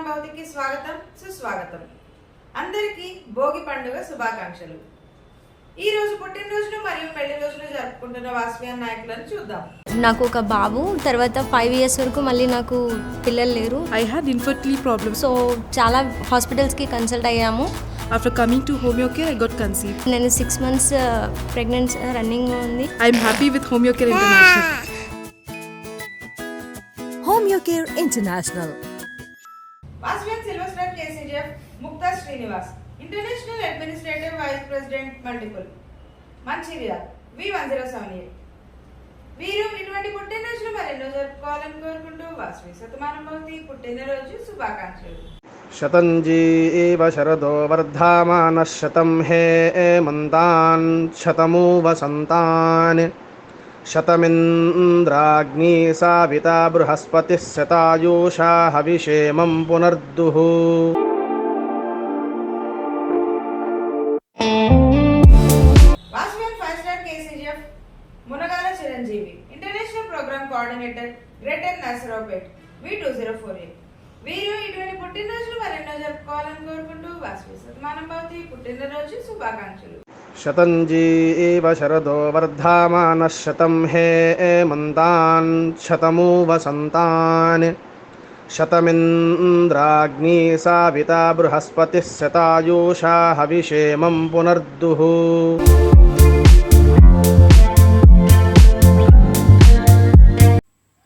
స్వాగతం సుస్వాగతం అందరికీ భోగి పండుగ శుభాకాంక్షలు ఈ రోజు పుట్టినరోజును మరియు పెళ్ళి రోజును జరుపుకుంటున్న వాస్వియన్ నాయకులను చూద్దాం నాకు ఒక బాబు తర్వాత ఫైవ్ ఇయర్స్ వరకు మళ్ళీ నాకు పిల్లలు లేరు I had infertility problems. So చాలా హాస్పిటల్స్కి కన్సల్ట్ అయ్యాము After coming to Homeocare, I got conceived. నేను సిక్స్ మంత్స్ ప్రెగ్నెన్సీ రన్నింగ్ ఉంది I'm happy with Homeocare International. Homeocare International. వాస్వియన్ silver MSF Mukta Srinivas international administrative vice president multiple Mancherial V one zero seven eight వీరు ఇటువంటి పుట్టినరోజులు మరెన్నో జరుపుకోవాలని కోరుకుంటూ వాసవి శతమానం భవతి పుట్టినరోజు శుభాకాంక్షలు. శతంజీ శరదో వర్ధమాన శతం హే మంతాన్ శతమూ వసంతాన్ శతమింద్రాగ్ని సావిత బృహస్పతి శతాయూషా హవిషేమం పునర్దుః. STGF Munagala Chiranjeevi international programme coordinator greater Narasaraopet V two zero four eight వీరు ఇటువంటి పుట్టినరోజులు మరెన్నో జరుపుకోవాలని కోరుకుంటూ వాసు సత్మానం భవతి. పుట్టినరోజు శుభాకాంక్షలు. శతంజీ శరదో వర్ధమాన శతం హే మంతాన్ శతమూ వసంతాన్ శతమింద్రాగ్ని సావిత బృహస్పతి శతాయూషా హవిషేమం పునర్దుః.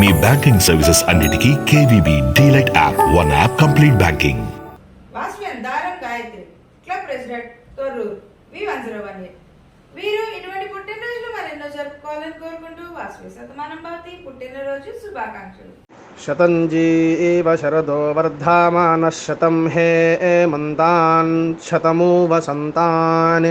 మీ బ్యాంకింగ్ సర్వీసెస్ అన్నిటికీ KVB DLite app one app complete banking. Watchman Daram Gayatri club president Thorrur V one zero one eight ఇటువంటి పుట్టినరోజులు మరెన్నో జరుపుకోవాలని కోరుకుంటూ వాసవి శతమానం భవతి పుట్టినరోజు శుభాకాంక్షలు. శతంజీ శరదో వర్ధమాన శతం హే మంతాన్ శతమూ వసంతాన్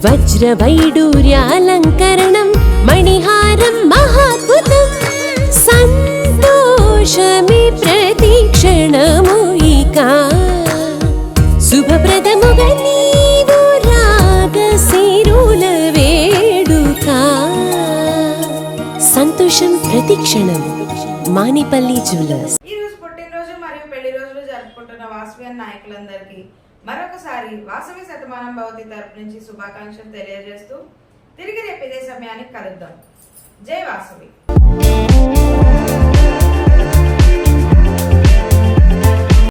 ఈ కళా వజ్రవైడూర్యాలంకరణం మణిహారం మహాద్భుతం సంతోషమే ప్రతిక్షణము ఇక సంతోషం ప్రతిక్షణం మానిపల్లి జ్యువెలర్స్ ఈ రోజు పుట్టినరోజు మరియు పెళ్ళి రోజులు జరుపుకుంటున్న వాసవియన్ నాయకులందరికీ మరొకసారి వాసవి శతమానం భవతి తరపు నుంచి శుభాకాంక్షలు తెలియజేస్తూ తిరిగి రేపు ఇదే సమయానికి కలుద్దాం. జై వాసవి.